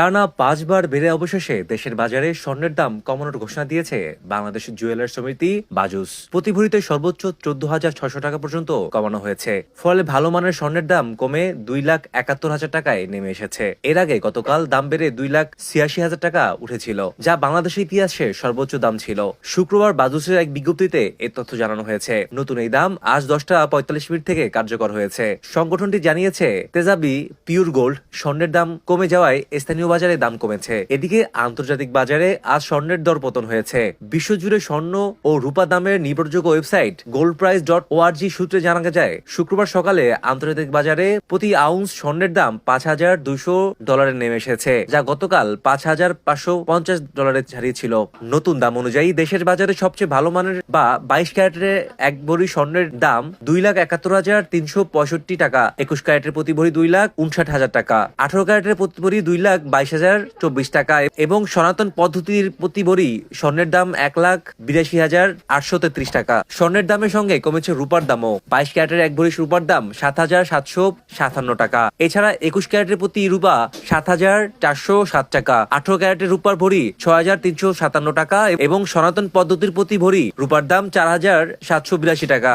টানা পাঁচবার বেড়ে অবশেষে দেশের বাজারে স্বর্ণের দাম কমানোর ঘোষণা দিয়েছে বাংলাদেশ জুয়েলার্স সমিতি, বাজুস। প্রতি ভরিতে সর্বোচ্চ চোদ্দ হাজার ছশো টাকা পর্যন্ত কমানো হয়েছে। ফলে ভালো মানের স্বর্ণের দাম কমে দুই লাখ একাত্তর হাজার টাকায় নেমে এসেছে। এর আগে গতকাল দাম বেড়ে দুই লাখ ছিয়াশি হাজার টাকা উঠেছিল, যা বাংলাদেশের ইতিহাসে সর্বোচ্চ দাম ছিল। শুক্রবার বাজুসের এক বিজ্ঞপ্তিতে এই তথ্য জানানো হয়েছে। নতুন এই দাম আজ দশটা পঁয়তাল্লিশ মিনিট থেকে কার্যকর হয়েছে। সংগঠনটি জানিয়েছে, তেজাবি পিওর গোল্ড স্বর্ণের দাম কমে যাওয়ায় স্থানীয় বাজারে দাম কমেছে। এদিকে আন্তর্জাতিক বাজারে আজ স্বর্ণের দর পতন হয়েছে। বিশ্বজুড়ে স্বর্ণ ও রূপা দামের নির্ভরযোগ্য website gold price dot ORG সূত্রে জানা যায়, শুক্রবার সকালে আন্তর্জাতিক বাজারে প্রতি আউন্স স্বর্ণের দাম পাঁচ হাজার দুশো ডলারে নেমে এসেছে, যা গতকাল পাঁচ হাজার পাঁচশো পঞ্চাশ ডলারে ছাড়িয়েছিল। নতুন দাম অনুযায়ী দেশের বাজারে সবচেয়ে ভালো মানের বা বাইশ ক্যারেটের এক ভরি স্বর্ণের দাম দুই লাখ একাত্তর হাজার তিনশো পঁয়ষট্টি টাকা, একুশ ক্যারেটের প্রতি ভরি দুই লাখ উনষাট হাজার টাকা, আঠারো ক্যারেটের প্রতি ভরি দুই লাখ বাইশ হাজার চব্বিশ টাকা। এবং সনাতন পদ্ধতির প্রতি ভরি স্বর্ণের দাম এক লাখ বিরাশি হাজার আটশো তেত্রিশ টাকা। স্বর্ণের দামের সঙ্গে কমেছে রূপার দামও। বাইশ ক্যারেটের এক ভরি রূপার দাম সাত হাজার সাতশো সাতান্ন টাকা। এছাড়া একুশ ক্যারেটের প্রতি রূপা সাত হাজার চারশো সাত টাকা। আঠারো ক্যারেটের রূপার ভরি ছয় হাজার তিনশো সাতান্ন টাকা এবং সনাতন পদ্ধতির প্রতি ভরি রূপার দাম চার হাজার সাতশো বিরাশি টাকা।